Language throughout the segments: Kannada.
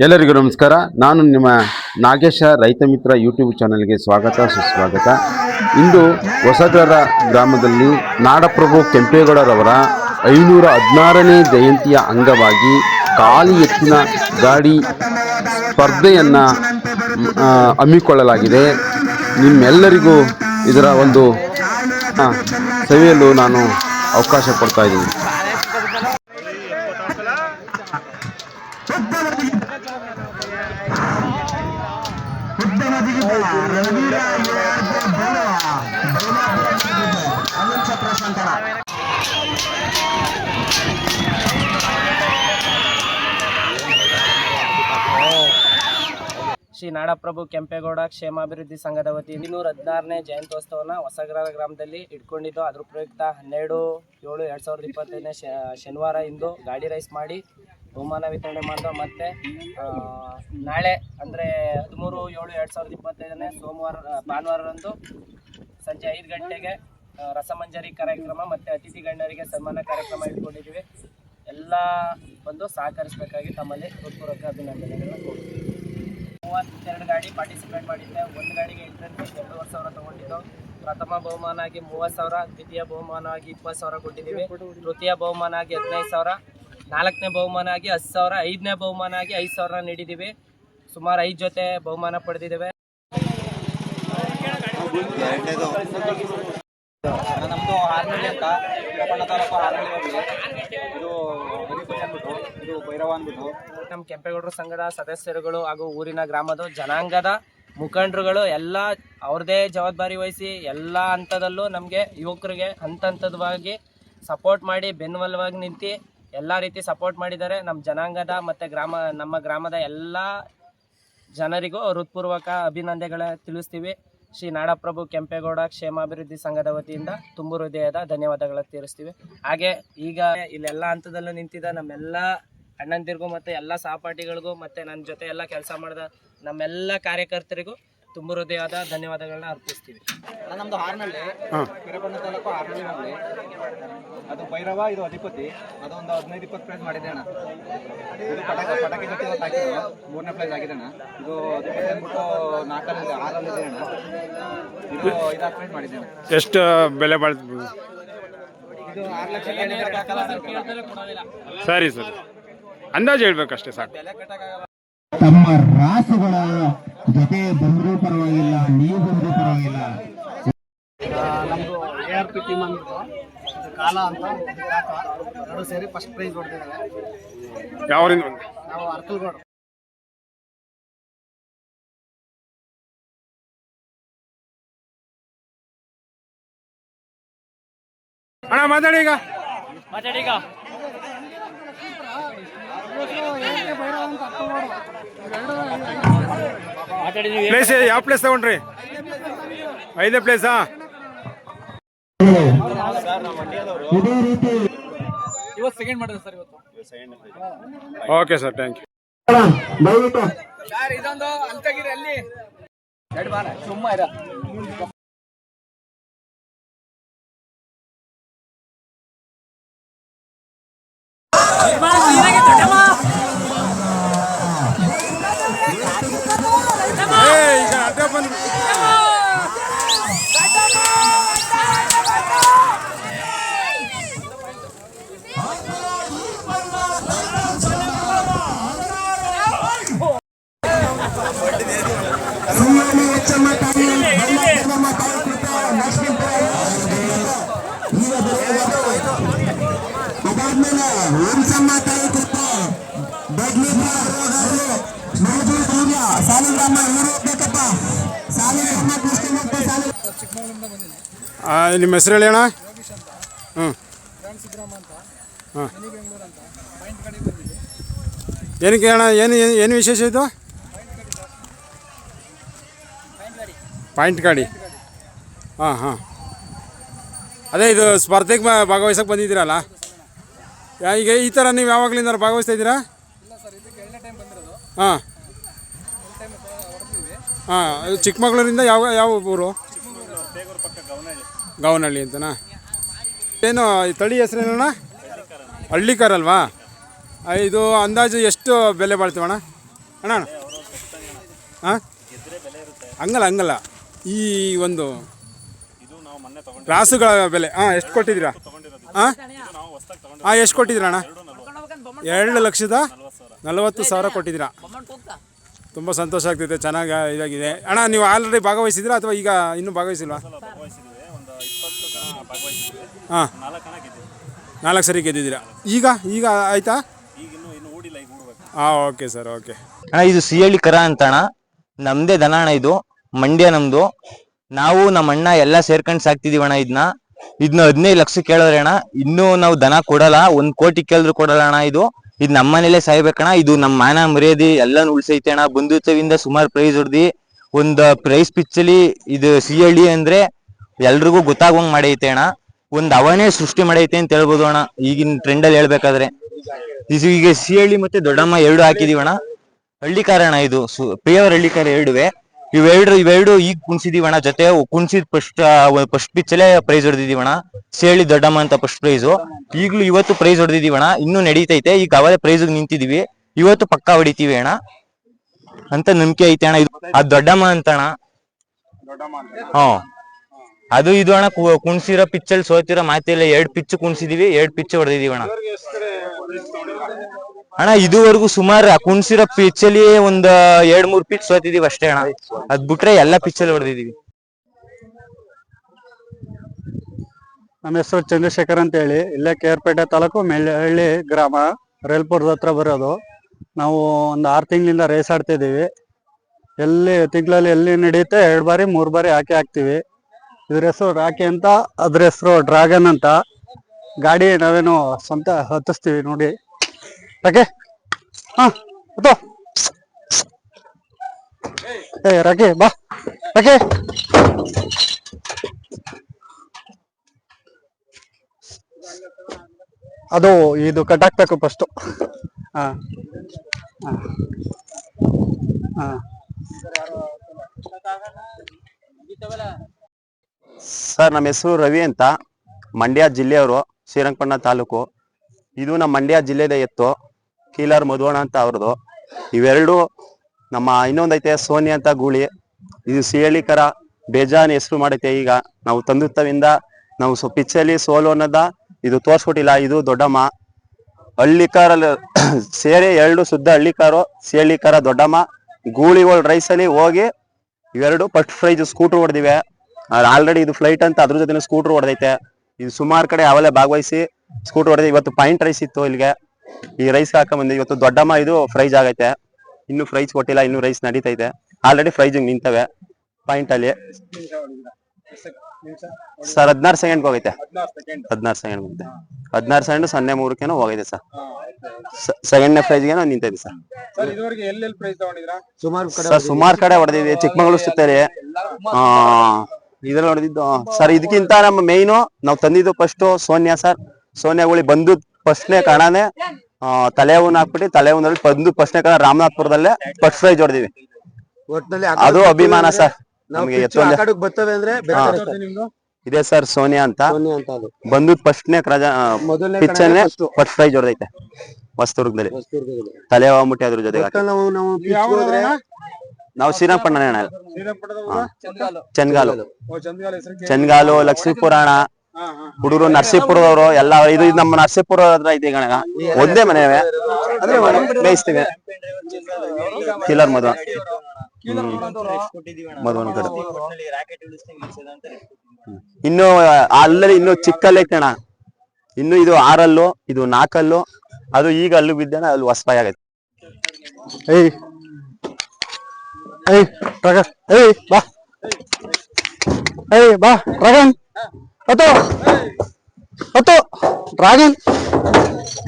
ಎಲ್ಲರಿಗೂ ನಮಸ್ಕಾರ. ನಾನು ನಿಮ್ಮ ನಾಗೇಶ, ರೈತ ಮಿತ್ರ ಯೂಟ್ಯೂಬ್ ಚಾನಲ್ಗೆ ಸ್ವಾಗತ, ಸುಸ್ವಾಗತ. ಇಂದು ಹೊಸಗರ ಗ್ರಾಮದಲ್ಲಿ ನಾಡಪ್ರಭು ಕೆಂಪೇಗೌಡರವರ ಐನೂರ ಹದಿನಾರನೇ ಜಯಂತಿಯ ಅಂಗವಾಗಿ ಖಾಲಿ ಎತ್ತಿನ ಗಾಡಿ ಸ್ಪರ್ಧೆಯನ್ನು ಹಮ್ಮಿಕೊಳ್ಳಲಾಗಿದೆ. ನಿಮ್ಮೆಲ್ಲರಿಗೂ ಇದರ ಒಂದು ಸವಿಯಲು ನಾನು ಅವಕಾಶ ಕೊಡ್ತಾ ಇದ್ದೀನಿ. ಶ್ರೀ ನಾಡಪ್ರಭು ಕೆಂಪೇಗೌಡ ಕ್ಷೇಮಾಭಿವೃದ್ಧಿ ಸಂಘದ ವತಿಯಿಂದ ಇನ್ನೂರ ಹದಿನಾರನೇ ಜಯಂತ್ಯೋತ್ಸವನ ಹೊಸಗ್ರಾಮ ಗ್ರಾಮದಲ್ಲಿ ಇಟ್ಕೊಂಡಿದ್ದು. ಅದ್ರ ಪ್ರಯುಕ್ತ ಹನ್ನೆರಡು, ಏಳು, ಎರಡು ಸಾವಿರದ ಇಪ್ಪತ್ತೈದನೇ ಶನಿವಾರ ಇಂದು ಗಾಡಿ ರೈಸ್ ಮಾಡಿ ಬಹುಮಾನ ವಿತರಣೆ ಮಾಡಿದ ಮತ್ತು ನಾಳೆ ಅಂದರೆ ಹದಿಮೂರು, ಏಳು, ಎರಡು ಸಾವಿರದ ಇಪ್ಪತ್ತೈದನೇ ಸೋಮವಾರ ಭಾನುವಾರರಂದು ಸಂಜೆ ಐದು ಗಂಟೆಗೆ ರಸಮಂಜರಿ ಕಾರ್ಯಕ್ರಮ ಮತ್ತು ಅತಿಥಿ ಗಣ್ಯರಿಗೆ ಸನ್ಮಾನ ಕಾರ್ಯಕ್ರಮ ಇಟ್ಕೊಂಡಿದ್ದೀವಿ. ಎಲ್ಲ ಬಂದು ಸಹಕರಿಸಬೇಕಾಗಿ ತಮ್ಮಲ್ಲಿ ಹೃತ್ಪೂರ್ವಕ ಅಭಿನಂದನೆಗಳನ್ನ ಕೊಡ್ತೀವಿ ಮೂವತ್ತೆರಡು ಗಾಡಿ ಪಾರ್ಟಿಸಿಪೇಟ್ ಮಾಡಿದ್ದೆ. ಒಂದು ಗಾಡಿಗೆ ಎಂಟ್ರೆನ್ಸ್ ಎರಡೂವರೆ ಸಾವಿರ ತೊಗೊಂಡಿದ್ದು. ಪ್ರಥಮ ಬಹುಮಾನ ಆಗಿ ಮೂವತ್ತು ಸಾವಿರ, ದ್ವಿತೀಯ ಬಹುಮಾನ ಆಗಿ ಇಪ್ಪತ್ತು ಸಾವಿರ ಕೊಟ್ಟಿದ್ದೀವಿ. ತೃತೀಯ ಬಹುಮಾನ ಆಗಿ ಹದಿನೈದು ಸಾವಿರ, ನಾಲ್ಕನೇ ಬಹುಮಾನ ಆಗಿ ಹತ್ತು ಸಾವಿರ, ಐದನೇ ಬಹುಮಾನ ಆಗಿ ಐದು ಸಾವಿರ ನೀಡಿದ್ದೀವಿ. ಸುಮಾರು ಐದು ಜೊತೆ ಬಹುಮಾನ ಪಡೆದಿದ್ದೇವೆ. ನಮ್ಮದು ಹಾರ್ನಳ್ಳಿ ಅಂತ ತಾಲೂಕು ಹಾರ್ನಳ್ಳಿ ಹೋಗ್ಲಿ ಇದು ನಮ್ಮ ಕೆಂಪೇಗೌಡರ ಸಂಘದ ಸದಸ್ಯರುಗಳು ಹಾಗೂ ಊರಿನ ಗ್ರಾಮದ ಜನಾಂಗದ ಮುಖಂಡರುಗಳು ಎಲ್ಲ ಅವ್ರದೇ ಜವಾಬ್ದಾರಿ ವಹಿಸಿ ಎಲ್ಲ ಹಂತದಲ್ಲೂ ನಮಗೆ ಯುವಕರಿಗೆ ಹಂತ ಹಂತದವಾಗಿ ಸಪೋರ್ಟ್ ಮಾಡಿ ಬೆನ್ನೆಲುಬಾಗಿ ನಿಂತು ಎಲ್ಲ ರೀತಿ ಸಪೋರ್ಟ್ ಮಾಡಿದ್ದಾರೆ. ನಮ್ಮ ಜನಾಂಗದ ಮತ್ತು ಗ್ರಾಮ, ನಮ್ಮ ಗ್ರಾಮದ ಎಲ್ಲ ಜನರಿಗೂ ಹೃತ್ಪೂರ್ವಕ ಅಭಿನಂದನೆಗಳ ತಿಳಿಸ್ತೀವಿ. ಶ್ರೀ ನಾಡಪ್ರಭು ಕೆಂಪೇಗೌಡ ಕ್ಷೇಮಾಭಿವೃದ್ಧಿ ಸಂಘದ ವತಿಯಿಂದ ತುಂಬು ಹೃದಯದ ಧನ್ಯವಾದಗಳನ್ನು ತೀರಿಸ್ತೀವಿ ಹಾಗೆ ಈಗ ಇಲ್ಲೆಲ್ಲ ಹಂತದಲ್ಲೂ ನಿಂತಿದ್ದ ನಮ್ಮೆಲ್ಲ ಅಣ್ಣಂದಿರಿಗೂ ಮತ್ತು ಎಲ್ಲ ಸಹಪಾಠಿಗಳಿಗೂ ಮತ್ತು ನನ್ನ ಜೊತೆ ಎಲ್ಲ ಕೆಲಸ ಮಾಡಿದ ನಮ್ಮೆಲ್ಲ ಕಾರ್ಯಕರ್ತರಿಗೂ ತುಂಬು ಹೃದಯದ ಧನ್ಯವಾದಗಳನ್ನ ಅರ್ಪಿಸ್ತೀವಿ. ಅಣ್ಣ ನಮ್ಮದು ಹಾರ್ನಳ್ಳಿ ಶ್ರೀರಂಗಪಟ್ಟಣ ತಾಲೂಕು ಹಾರ್ನಳ್ಳಿ ಅದು ಭೈರವ ಇದು ಅಧಿಪತಿ. ಅದೊಂದು ಹದಿನೈದು ಇಪ್ಪತ್ತು ಪ್ರೈಸ್ ಮಾಡಿದೆ ಅಣ್ಣ. ಇದು ಪಟಾಕಿ ಪಟಾಕಿ ಜೊತೆ ಮೂರನೇ ಪ್ರೈಸ್ ಆಗಿದೆ ಅಣ್ಣ. ಇದು ಅಧಿಪತಿ ಅಂದ್ಬಿಟ್ಟು ನಾಲ್ಕರಲ್ಲಿ ಆರಲ್ಲಿದೆ ಅಣ್ಣ. ಇದು ಐದಾರು ಪ್ರೈಸ್ ಮಾಡಿದೆ ಅಣ್ಣ. ಎಷ್ಟು ಬೆಲೆ ಬಾಳ್ತು ಇದು ಆರು ಲಕ್ಷ ಸರಿ ಸರ್. ಅಂದಾಜು ಹೇಳ್ಬೇಕಷ್ಟೇ ಸಾಕು. ತಮ್ಮ ಜೊತೆ ಬಂದರೂ ಪರವಾಗಿಲ್ಲ ನೀವು ಬಂದರೂ ಪರವಾಗಿಲ್ಲ. ನಮ್ಮದು ಎ ಆರ್ ಪಿ ಟೀಮ್ ಅಂದ್ಬಿಟ್ಟು ಕಾಲ ಅಂತ ಕಾಕ ಎರಡು ಸೇರಿ ಫಸ್ಟ್ ಪ್ರೈಸ್ ಹೊಡೆದಿದ್ದಾರೆ. ಯಾವರಿಂದ ಬಂದು ನಾವು ಅರ್ಕಲ್ಗೋಡು. ಅಣ್ಣ ಮಾತಾಡಿ ಈಗ. ಪ್ಲೇಸ್ ಯಾವ ಪ್ಲೇಸ್ ತಗೊಂಡ್ರಿ? ಐದೇ ಪ್ಲೇಸಾ? ಇದೇ ರೀತಿ ಇವತ್ತು ಸೆಕೆಂಡ್ ಮಾಡಿದೆ ಸರ್ ಇವತ್ತು. Okay sir thank you sir ಇದೊಂದು ಅಂತಗಿರಿ ಅಲ್ಲಿ? ಸುಮ್ಮ ಇರ. ನಿಮ್ಮ ಹೆಸರು ಹೇಳಿ ಅಣ್ಣ? ಹ್ಞೂ ಹಾಂ ಏನಕ್ಕೆ ಅಣ್ಣ, ಏನು, ಏನು- ವಿಶೇಷ ಇದು? ಪಾಯಿಂಟ್ ಗಾಡಿ. ಹಾಂ ಹಾಂ. ಅದೇ ಇದು ಸ್ಪರ್ಧೆಗೆ ಭಾಗವಹಿಸಕ್ಕೆ ಬಂದಿದ್ದೀರಲ್ಲ? ಈಗ ಈ ಥರ ನೀವು ಯಾವಾಗಲಿಂದ ಭಾಗವಹಿಸ್ತಾ ಇದ್ದೀರಾ? ಹಾಂ. ಹಾಂ ಚಿಕ್ಕಮಗಳೂರಿಂದ ಯಾವ ಯಾವ ಊರು? ಗೌನಹಳ್ಳಿ ಅಂತನಾ? ಏನು, ಈ ತಳಿ ಹೆಸರೇನಣ್ಣ? ಹಳ್ಳಿಕಾರಲ್ವಾ ಅಲ್ವಾ? ಇದು ಅಂದಾಜು ಎಷ್ಟು ಬೆಲೆ ಬಾಳ್ತೀವಣ್ಣ ಅಣ್ಣ? ಹಾಂ ಹಂಗಲ್ಲ ಹಂಗಲ್ಲ. ಈ ಒಂದು ರಾಸುಗಳ ಬೆಲೆ. ಹಾಂ ಎಷ್ಟು ಕೊಟ್ಟಿದ್ದೀರಾ? ಹಾಂ ಹಾಂ ಎಷ್ಟು ಕೊಟ್ಟಿದ್ದೀರಾ ಅಣ್ಣ? ಎರಡು ಲಕ್ಷದ ನಲವತ್ತು ಸಾವಿರ ಕೊಟ್ಟಿದ್ದೀರಾ? ತುಂಬ ಸಂತೋಷ ಆಗ್ತಿದೆ, ಚೆನ್ನಾಗಿ ಇದಾಗಿದೆ. ಅಣ್ಣ, ನೀವು ಆಲ್ರೆಡಿ ಭಾಗವಹಿಸಿದ್ದೀರಾ ಅಥವಾ ಈಗ ಇನ್ನೂ ಭಾಗವಹಿಸಿಲ್ವಾ? ಹಾಂ. ನಾಲ್ಕು ಸರಿ ಗೆದ್ದಿದ್ದೀರಾ? ಈಗ ಈಗ ಆಯ್ತಾ? ಹಾಂ ಓಕೆ ಸರ್ ಓಕೆ ಅಣ್ಣ ಇದು ಸಿಹಳ್ಳಿ ಕರ ಅಂತ ಅಣ್ಣ. ನಮ್ದೇ ದನ ಅಣ್ಣ ಇದು. ಮಂಡ್ಯ ನಮ್ದು. ನಾವು ನಮ್ಮ ಅಣ್ಣ ಎಲ್ಲ ಸೇರ್ಕೊಂಡ್ ಸಾಕ್ತಿದೀವಿ ಅಣ್ಣ ಇದನ್ನ ಇದನ್ನ ಹದಿನೈದು ಲಕ್ಷ ಕೇಳಿದ್ರೆ ಅಣ್ಣ ಇನ್ನೂ ನಾವು ದನ ಕೊಡಲ್ಲ. ಒಂದ್ ಕೋಟಿ ಕೇಳಿದ್ರು ಕೊಡಲ್ಲ ಅಣ್ಣ ಇದು. ಇದು ನಮ್ಮ ಮನೇಲೆ ಸಾಯ್ಬೇಕಣ್ಣ. ಇದು ನಮ್ಮ ಮಾನ ಮರ್ಯಾದೆ ಎಲ್ಲಾನು ಉಳಿಸೈತೆ ಅಣ್ಣ. ಬಂಧುತ್ವದಿಂದ ಸುಮಾರು ಪ್ರೈಸ್ ಹೊಡ್ದಿ. ಒಂದು ಪ್ರೈಸ್ ಪಿಚ್ಚಲ್ಲಿ ಇದು ಸಿಹಳ್ಳಿ ಅಂದ್ರೆ ಎಲ್ರಿಗೂ ಗೊತ್ತಾಗುವಂಗ್ ಮಾಡೈತೆ ಅಣ್ಣ. ಒಂದ್ ಅವನೇ ಸೃಷ್ಟಿ ಮಾಡೈತೆ ಅಂತ ಹೇಳ್ಬೋದು ಅಣ್ಣ. ಈಗಿನ ಟ್ರೆಂಡ್ ಅಲ್ಲಿ ಹೇಳ್ಬೇಕಾದ್ರೆ. ಇದು ಈಗ ಸಿಹಳ್ಳಿ ಮತ್ತೆ ದೊಡ್ಡಮ್ಮ ಎರಡು ಹಾಕಿದೀವಣ್ಣ ಹಳ್ಳಿ ಕಾರಣ ಇದು. ಪ್ರಿಯವರ್ ಹಳ್ಳಿಕಾರ ಎರಡುವೆ. ಇವೆರಡು ಇವೆರಡು ಈಗ ಕುಣ್ಸಿದೀವಣ್ಣ ಜೊತೆ ಕುಣಿಸಿದ ಫಸ್ಟ್ ಫಸ್ಟ್ ಪಿಚ್ಚಲ್ಲೇ ಪ್ರೈಸ್ ಹೊಡೆದಿದೀವಣ್ಣ ಸಿಹಳ್ಳಿ ದೊಡ್ಡಮ್ಮ ಅಂತ ಫಸ್ಟ್ ಪ್ರೈಸು ಈಗಲೂ ಇವತ್ತು ಪ್ರೈಸ್ ಹೊಡೆದಿದೀವಣ್ಣ ಇನ್ನೂ ನಡೀತೈತೆ. ಈಗ ಅವಲೇ ಪ್ರೈಸ್ ನಿಂತಿದೀವಿ. ಇವತ್ತು ಪಕ್ಕಾ ಹೊಡಿತೀವಿ ಅಣ್ಣ. ಅಂತ ನಂಬಿಕೆ ಐತೆ ಅಣ್ಣ. ಇದು ಆ ದೊಡ್ಡಮ್ಮ ಅಂತ ಅಣ್ಣ. ಹ್ಮ್ ಅದು ಇದು ಅಣ್ಣ ಕು- ಕುಣ್ಸಿರೋ ಪಿಚ್ಚಲ್ಲಿ ಸೋತಿರೋ ಮಾತಿಲ್ಲ ಎರಡ್ ಪಿಚ್ ಕುಣ್ಸಿದೀವಿ ಎರಡ್ ಪಿಚ್ ಹೊಡೆದಿದೀವಿ ಅಣ್ಣ. ಅಣ್ಣ ಇದುವರೆಗೂ ಸುಮಾರು ಕುಣ್ಸಿರೋ ಪಿಚ್ಚಲ್ಲಿ ಒಂದ್ ಎರಡ್ ಮೂರ್ ಪಿಚ್ ಸೋತಿದೀವಿ ಅಷ್ಟೇ ಅಣ್ಣ. ಅದ್ ಬಿಟ್ರೆ ಎಲ್ಲಾ ಪಿಚ್ಚಲ್ಲಿ ಹೊಡೆದಿದೀವಿ. ನಮ್ಮ ಹೆಸರು ಚಂದ್ರಶೇಖರ್ ಅಂತ ಹೇಳಿ ಇಲ್ಲೇ ಕೇರ್ಪೇಟೆ ತಾಲೂಕು ಮೆಳ್ಳಹಳ್ಳಿ ಗ್ರಾಮ ರೇಲ್ಪುರದ ಹತ್ರ ಬರೋದು. ನಾವು ಒಂದು ಆರು ತಿಂಗಳಿಂದ ರೇಸ್ ಆಡ್ತಿದ್ದೀವಿ ಎಲ್ಲಿ ತಿಂಗಳಲ್ಲಿ ಎಲ್ಲಿ ನಡೆಯುತ್ತೆ ಎರಡು ಬಾರಿ ಮೂರು ಬಾರಿ ಹಾಕಿ ಹಾಕ್ತಿವಿ. ಇದ್ರ ಹೆಸರು ರಾಕಿ ಅಂತ, ಅದ್ರ ಹೆಸರು ಡ್ರ್ಯಾಗನ್ ಅಂತ. ಗಾಡಿ ನಾವೇನು ಸ್ವಂತ ಹತ್ತಿಸ್ತೀವಿ ನೋಡಿ. ರಾಕೆ ಹಾ, ಹತ್ತೋ. ಏ ರಾಕೆ ಬಾ. ರಾಕೆ ಅದು, ಇದು ಕಟ್ ಹಾಕ್ಬೇಕು ಫಸ್ಟು ಹಾ. ಹಾ. ಹಾ. ಸರ್, ನಮ್ಮ ಹೆಸರು ರವಿ ಅಂತ. ಮಂಡ್ಯ ಜಿಲ್ಲೆಯವರು, ಶ್ರೀರಂಗಪಟ್ಟಣ ತಾಲೂಕು. ಇದು ನಮ್ಮ ಮಂಡ್ಯ ಜಿಲ್ಲೆದ ಎತ್ತು. ಕೀಲಾರ್ ಮಧುವಣ ಅಂತ ಅವ್ರದ್ದು. ಇವೆರಡು ನಮ್ಮ ಇನ್ನೊಂದು ಐತೆ, ಸೋನಿ ಅಂತ ಗೂಳಿ. ಇದು ಸಿಹಳಿಕರ ಬೇಜಾನ್ ಹೆಸರು ಮಾಡೈತೆ ಈಗ. ನಾವು ತಂದುತ್ತವಿಂದ ನಾವು ಸೊ ಪಿಚ್ಚಲ್ಲಿ ಸೋಲು ಅನ್ನೋದ ಇದು ತೋರ್ಸ್ಕೊಟ್ಟಿಲ್ಲ. ಇದು ದೊಡ್ಡಮ್ಮ. ಹಳ್ಳಿಕಾರಲ್ಲಿ ಸೇರಿ ಎರಡು ಶುದ್ಧ ಹಳ್ಳಿಕಾರು ಸಿಹಳ್ಳಿಕಾರ ದೊಡ್ಡಮ್ಮ, ಗೂಳಿಗಳು ರೈಸಲ್ಲಿ ಹೋಗಿ ಇವೆರಡು ಫಸ್ಟ್ ಪ್ರೈಸ್ ಸ್ಕೂಟರ್ ಹೊಡೆದಿವೆ. ಆಲ್ರೆಡಿ ಇದು ಫ್ಲೈಟ್ ಅಂತ ಅದ್ರ ಜೊತೆ ಸ್ಕೂಟರ್ ಹೊಡೆದೈತೆ. ಇದು ಸುಮಾರು ಕಡೆ ಅವೆಲ್ಲ ಭಾಗವಹಿಸಿ ಸ್ಕೂಟರ್ ಹೊಡೆದ ಇವತ್ತು ಪಾಯಿಂಟ್ ರೈಸ್ ಇತ್ತು ಇಲ್ಲಿಗೆ. ಈ ರೈಸ್ ಹಾಕೊಂಡ್ಬಂದು ಇವತ್ತು ದೊಡ್ಡಮ್ಮ ಇದು ಫ್ರೈಜ್ ಆಗೈತೆ. ಇನ್ನು ಫ್ರೈಸ್ ಕೊಟ್ಟಿಲ್ಲ ಇನ್ನು ರೈಸ್ ನಡೀತೈತೆ ಆಲ್ರೆಡಿ ಫ್ರೈಜ್ ನಿಂತವೆ ಪಾಯಿಂಟ್ ಅಲ್ಲಿ. ಸರ್ ಹದಿನಾರು ಸೆಕೆಂಡ್ ಹೋಗೈತೆ. ಹದಿನಾರು ಸೆಕೆಂಡ್ ಹೋಗುತ್ತೆ ಹದಿನಾರು ಸೆಕೆಂಡ್ ಸೊನ್ನೆ ಮೂರಕ್ಕೇನೋ ಹೋಗೈತೆ ಸರ್ ಸೆಕೆಂಡ್ನೇ ಪ್ರೈಸ್ಗೇನೋ ನಿಂತೈತೆ ಸರ್ ಸರ್ ಇದುವರೆಗೆ ಎಲ್ಲೆಲ್ಲಿ ಪ್ರೈಸ್ ತಗೊಂಡಿದ್ರಾ ಸರ್ ಸುಮಾರು ಕಡೆ ಹೊಡೆದಿದೆ ಚಿಕ್ಕಮಗಳೂರು ಸುತ್ತಲೇ ಆ ಇದ್ರಲ್ಲಿ ನೋಡಿದ್ದು ಸರ್ ಇದಕ್ಕಿಂತ ನಮ್ಮ ಮೇಯ್ನು ನಾವು ತಂದಿದ್ದು ಫಸ್ಟ್ ಸೋನಿಯಾ ಸರ್. ಸೋನಿಯಾಗುಳಿ ಬಂದು ಫಸ್ಟ್ನೇ ಕಣನೇ ಆ, ತಲೆ ಹೂನ್ ಹಾಕ್ಬಿಟ್ಟು ತಲೆ ಹೂನಲ್ಲಿ ಬಂದು ಫಸ್ಟ್ನೇ ಕಣ ರಾಮನಾಥ್ಪುರದಲ್ಲೇ ಫಸ್ಟ್ ಪ್ರೈಸ್ ಹೊಡೆದಿವಿ. ಒಟ್ನಲ್ಲಿ ಅದು ಅಭಿಮಾನ ಸರ್. ನಮ್ಗೆ ಎತ್ತೊಂದೆ ಬರ್ತವೆ ಅಂದ್ರೆ ಹಾ. ಇದೆ ಸರ್ ಸೋನಿಯಾ ಅಂತ. ಸೋನಿಯಾ ಅಂತ ಅದು. ಬಂದು ಫಸ್ಟ್ನೇ ಕ್ರಜ ಮೊದಲನೇ ಪಿಚ್ಚಲ್ಲೇ ಫಸ್ಟ್ ಪ್ರೈಸ್ ಹೊಡೆದೈತೆ ಹೊಸದುರ್ಗದಲ್ಲಿ. ತಲೆ ಹೋಗ್ಬಿಟ್ಟು ಅದ್ರ ಜೊತೆಗೆ ಹಾಕಿ. ನಾವು ನಾವು pitch ಯಾವ ಹೋದ್ರೆ ನಾವು ಶ್ರೀರಂಗಪಟ್ಟಣ ಅಣ್ಣ ಚಂದ್ಗಾಲು. ಚಂದ್ಗಾಲು. ಲಕ್ಷ್ಮೀ ಪುರಾಣ ಚನ್ಗಾಲು ಹುಡುಗರು ನರಸೀಪುರದವರು ಎಲ್ಲ ಇದು ನಮ್ಮ ನರಸೀಪುರ ಹತ್ರ ಇದೆ ಗಣಗ ಒಂದೇ ಮನೆ ಅಂದ್ರೆ ಮೇಯಿಸ್ತೀವಿ. ಕಿಲರ್ ಮಧು. ಮಧುವನ ಕಡೆ. ಇನ್ನು ಅಲ್ಲಲ್ಲಿ ಇನ್ನು ಚಿಕ್ಕಲ್ಲೇ ಕಣ ಅಣ್ಣ. ಇನ್ನು ಇದು ಆರಲ್ಲು ಇದು ನಾಲ್ಕಲ್ಲು ಅದು ಈಗ ಅಲ್ಲೂ ಬಿದ್ದಾನ ಅಲ್ಲಿ ಹೊಸಪಾಯಿ ಆಗೈತೆ. ಏಯ್ ಏಯ್ ಡ್ರ್ಯಾಗನ್ ಏಯ್ ಬಾ. ಏಯ್ ಬಾ ಡ್ರ್ಯಾಗನ್ ಹತ್ತು. ಹತ್ತು ಡ್ರ್ಯಾಗನ್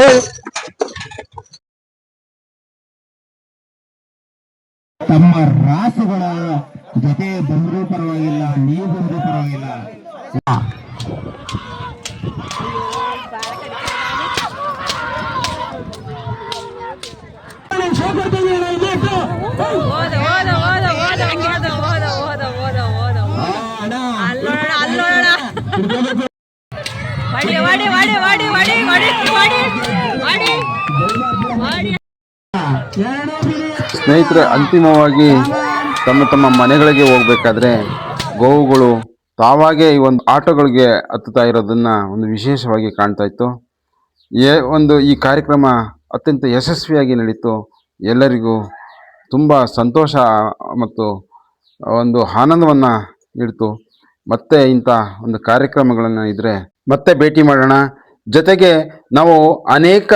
ಏಯ್. ಸ್ನೇಹಿತರೆ, ಅಂತಿಮವಾಗಿ ತಮ್ಮ ತಮ್ಮ ಮನೆಗಳಿಗೆ ಹೋಗ್ಬೇಕಾದ್ರೆ ಗೋವುಗಳು ತಾವಾಗೇ ಈ ಒಂದು ಆಟೋಗಳಿಗೆ ಹತ್ತುತ್ತಾ ಇರೋದನ್ನ ಒಂದು ವಿಶೇಷವಾಗಿ ಕಾಣ್ತಾ ಇತ್ತು. ಏ ಒಂದು ಈ ಕಾರ್ಯಕ್ರಮ ಅತ್ಯಂತ ಯಶಸ್ವಿಯಾಗಿ ನಡೀತು. ಎಲ್ಲರಿಗೂ ತುಂಬ ಸಂತೋಷ ಮತ್ತು ಒಂದು ಆನಂದವನ್ನು ನೀಡಿತು. ಮತ್ತೆ ಇಂಥ ಒಂದು ಕಾರ್ಯಕ್ರಮಗಳನ್ನು ಇದ್ದರೆ ಮತ್ತೆ ಭೇಟಿ ಮಾಡೋಣ. ಜೊತೆಗೆ ನಾವು ಅನೇಕ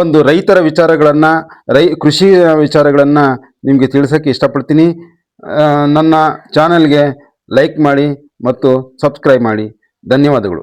ಒಂದು ರೈತರ ವಿಚಾರಗಳನ್ನು, ರೈ, ಕೃಷಿ ವಿಚಾರಗಳನ್ನು ನಿಮಗೆ ತಿಳಿಸೋಕ್ಕೆ ಇಷ್ಟಪಡ್ತೀನಿ. ನನ್ನ ಚಾನಲ್ಗೆ ಲೈಕ್ ಮಾಡಿ ಮತ್ತು ಸಬ್ಸ್ಕ್ರೈಬ್ ಮಾಡಿ. ಧನ್ಯವಾದಗಳು.